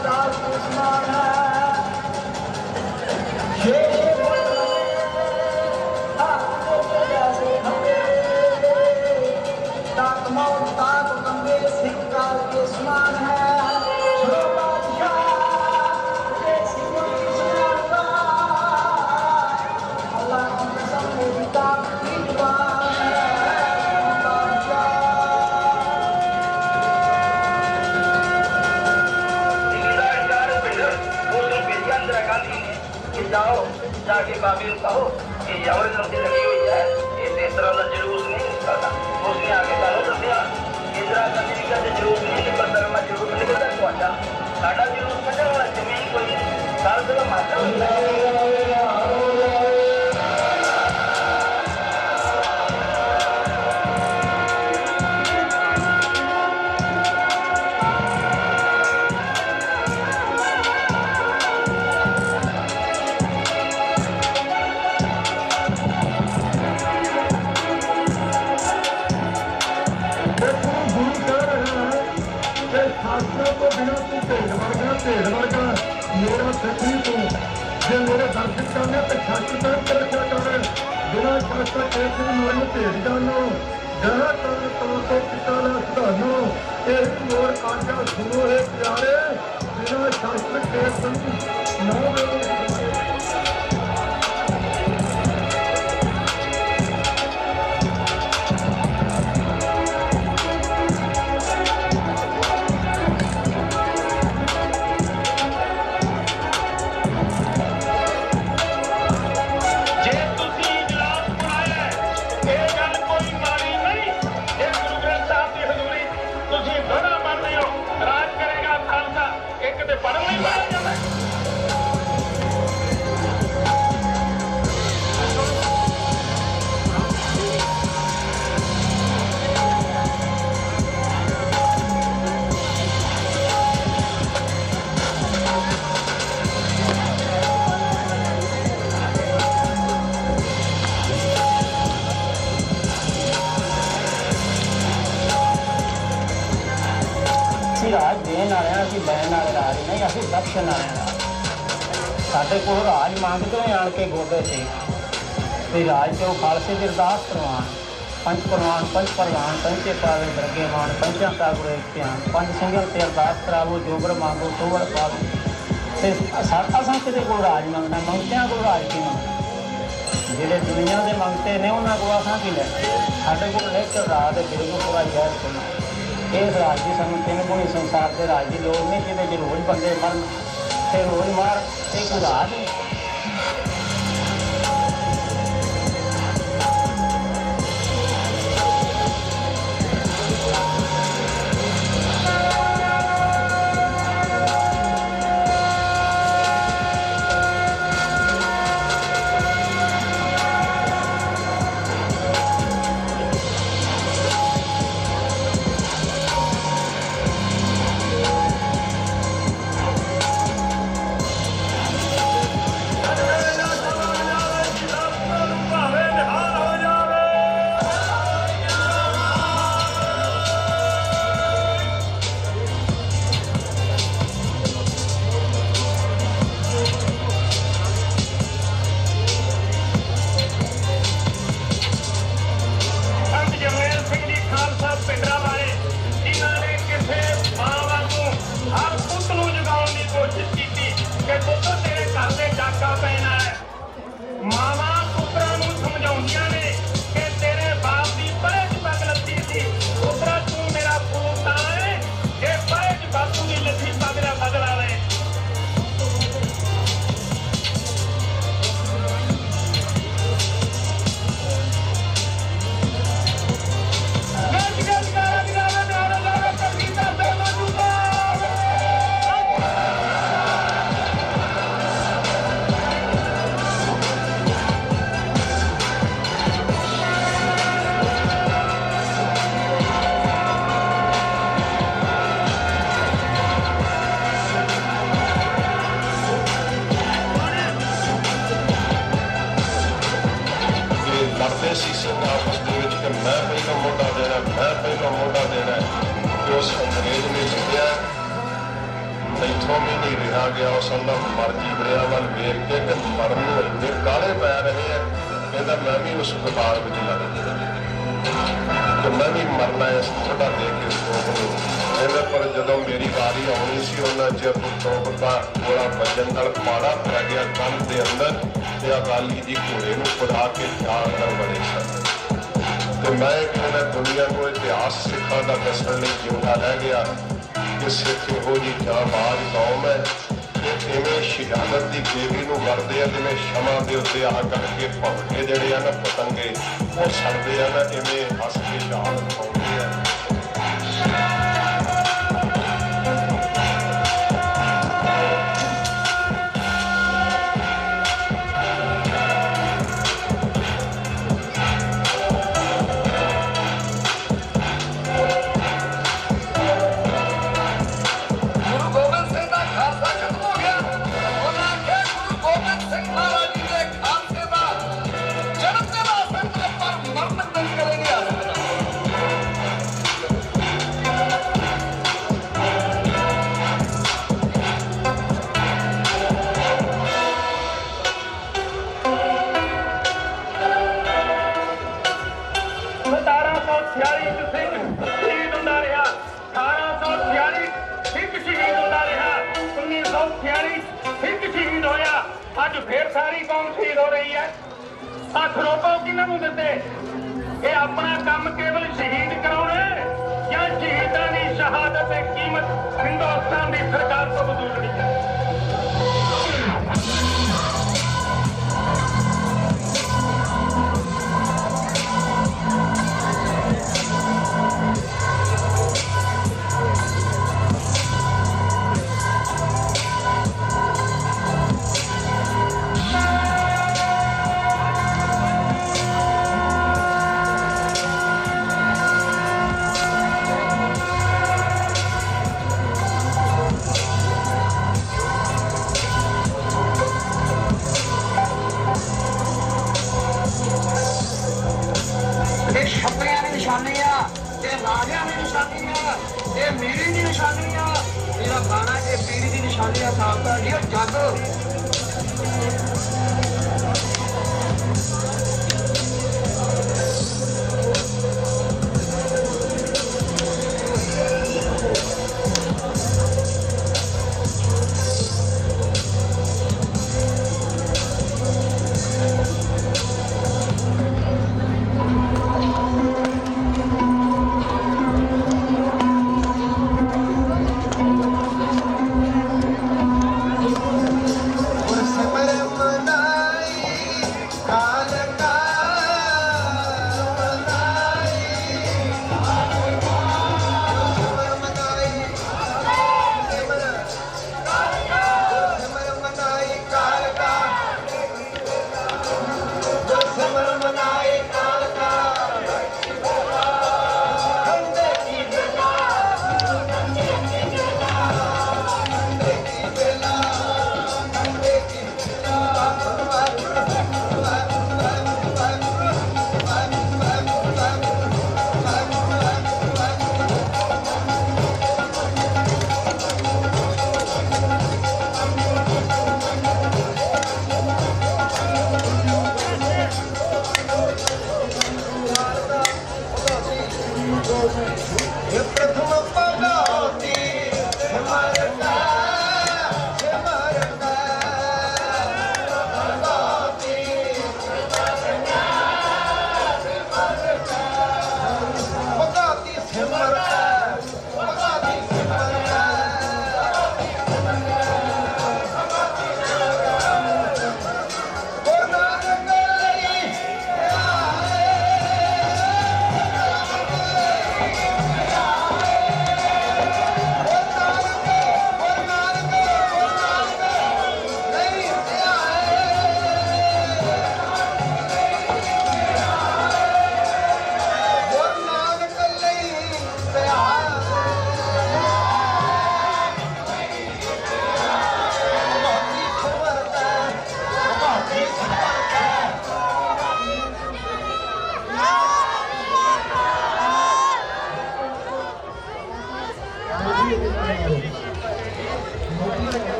Stars, this man has. ਸਾਡਾ ਜਰੂਰ ਕੱਢਣ ਵਾਲਾ ਜ਼ਮੀਨ ਕੋਈ ਸਰਦ ਦਾ ਮਾਤਰਾ ਹੁੰਦਾ ਹੈ। ਮੇਰਾ ਸਿੱਖੀ ਤੂੰ। ਜੇ ਮੇਰੇ ਦਰਸ਼ਨ ਕਰਨੇ ਤੇ ਸ਼ਾਸਤਰ ਤਾਂ ਤੇ ਰੱਖਿਆ ਕਰ ਬਿਨਾ ਸ਼ਾਸਤਰ ਕੇ ਤੇ ਮਨ ਭੇਡ ਜਾਨੋ ਜਹਾਂ ਤਨ ਤਨ ਤੋਂ ਪਿਤਾ ਦਾ ਸੁਧਾਨੋ ਇਹ ਮੋਰ ਆਜਾ ਸੁਣੋ ਹੈ ਪਿਆਰੇ। ਬਿਨਾ ਸ਼ਾਸਤਰ ਕੇ ਸੰਤ ਨਾ ਵੇਲੇ ਨਹੀਂ ਅਸੀਂ ਬਖਸ਼ਣ ਸਾਡੇ ਕੋਲ ਰਾਜ ਮੰਗਦੇ ਹੋਏ ਆਣ ਕੇ ਗੋਡੇ ਤੇ। ਵੀ ਰਾਜ ਤੋਂ ਖਾਲਸੇ ਦੀ ਅਰਦਾਸ ਕਰਵਾਉਣ। ਪੰਜ ਪ੍ਰਵਾਨ ਪੰਜ ਪ੍ਰਵਾਨ ਪੰਚੇ ਪਾਵੇ ਦਰਗੇ ਮਾਨ, ਪੰਜਾਂ ਕਾਗੁਰੇ ਧਿਆਨ, ਪੰਜ ਸਿੰਘਾਂ ਤੇ ਅਰਦਾਸ ਕਰਾਵੋ, ਜੋਬਰ ਮੰਗੋ ਤੋਵਰ ਪਾਵੋ। ਤੇ ਸਾਡਾ ਅਸਾਂ ਕਿਤੇ ਕੋਲ ਰਾਜ ਮੰਗਣਾ ਮੰਗਤਿਆਂ ਕੋਲ ਰਾਜ ਕੀ ਮੰਗਣਾ? ਜਿਹੜੇ ਦੁਨੀਆ ਦੇ ਮੰਗਤੇ ਨੇ, ਉਹਨਾਂ ਕੋਲ ਆਸਾਂ ਕੀ ਲੈ? ਸਾਡੇ ਕੋਲ ਇੱਕ ਰਾਜ ਦੇ ਬਿਲਕੁਲ ਪੂਰਾ ਜਾਇਜ਼ ਕਰਨਾ ਇਸ ਰਾਜ ਦੀ ਸਾਨੂੰ ਤਿੰਨ ਗੁਣੀ ਸੰਸਾਰ ਦੇ ਰਾਜ ਦੀ ਲੋੜ ਨਹੀਂ ਜਿਹਦੇ ਚ ਰੋਜ਼ ਬੰਦੇ ਮਰਨ ਤੇ ਰੋਜ਼ ਮਾਰ ਇਹ ਕੋਈ ਰਾਜ ਲੜਦੇ ਸੀ ਸਿੰਘ ਆਪਸ ਦੇ ਵਿੱਚ ਕਿ ਮੈਂ ਪਹਿਲਾਂ ਮੋਢਾ ਦੇਣਾ ਮੈਂ ਪਹਿਲਾਂ ਮੋਢਾ ਦੇਣਾ ਕਿ ਉਸ ਅੰਗਰੇਜ਼ ਨੇ ਜਿੱਤਿਆ ਇੱਥੋਂ ਵੀ ਨਹੀਂ ਰਿਹਾ ਗਿਆ ਉਸ ਦਾ ਮਰਜ਼ੀ ਬਰਿਆ ਵੱਲ ਵੇਖ ਕੇ ਕਿ ਮਰਨ ਨੂੰ ਇੰਨੇ ਕਾਲੇ ਪੈ ਰਹੇ ਆ ਕਹਿੰਦਾ ਮੈਂ ਵੀ ਉਸ ਕਤਾਰ ਵਿੱਚ ਲੱਗ ਜਾਣਾ ਕਿ ਮੈਂ ਵੀ ਮਰਨਾ ਇਸ ਥੋੜਾ ਦੇ ਕੇ ਸੋਚ ਲਓ ਕਹਿੰਦਾ, ਪਰ ਜਦੋਂ ਮੇਰੀ ਵਾਰੀ ਆਉਣੀ ਸੀ, ਉਹਨਾਂ ਚਿਰ ਤੋਪ ਦਾ ਗੋਲਾ ਵੱਜਣ ਨਾਲ ਮਾੜਾ ਪੈ ਗਿਆ ਕੰਨ ਦੇ ਅੰਦਰ ਤੇ ਅਕਾਲੀ ਜੀ ਘੋੜੇ ਨੂੰ ਖੁਦਾ ਕੇ ਚਾਰ ਨਾਲ ਬੜੇ ਸਨ। ਤੇ ਮੈਂ ਕਹਿੰਦਾ ਦੁਨੀਆ ਨੂੰ ਇਤਿਹਾਸ ਸਿੱਖਾਂ ਦਾ ਦੱਸਣ ਲਈ ਜਿਉਂਦਾ ਰਹਿ ਗਿਆ ਕਿ ਸਿੱਖ ਇਹੋ ਜੀ ਜਾਂਬਾਜ਼ ਕੌਮ ਹੈ ਕਿ ਇਵੇਂ ਸ਼ਹਾਦਤ ਦੀ ਦੇਵੀ ਨੂੰ ਵਰਦੇ ਆ ਜਿਵੇਂ ਸ਼ਮਾ ਦੇ ਉੱਤੇ ਆ ਕਰਕੇ ਭਵਕੇ ਜਿਹੜੇ ਆ ਨਾ ਪਤੰਗੇ, ਉਹ ਸੜਦੇ ਆ ਨਾ, ਇਵੇਂ ਹੱਸ ਕੇ ਸ਼ਹਾਦਤ ਪਾਉਂਦੇ 1946 ਸਿੱਖ ਸ਼ਹੀਦ ਹੋਇਆ। ਅੱਜ ਫੇਰ ਸਾਰੀ ਕੌਮ ਸ਼ਹੀਦ ਹੋ ਰਹੀ ਹੈ। ਆ ਰੋਕੋ ਕਿਹਨਾਂ ਨੂੰ ਦਿੱਤੇ? ਇਹ ਆਪਣਾ ਕੰਮ ਕੇਵਲ ਸ਼ਹੀਦ ਕਰਾਉਣਾ ਜਾਂ ਸ਼ਹੀਦਾਂ ਦੀ ਸ਼ਹਾਦਤ ਤੇ ਕੀਮਤ ਹਿੰਦੁਸਤਾਨ ਦੀ ਸਰਕਾਰ ਤੋਂ ਵਸੂਲਣੀ ਪੀੜੀ ਸਾਫ਼ ਨਿਸ਼ਾਨੀ ਆ ਜੱਗ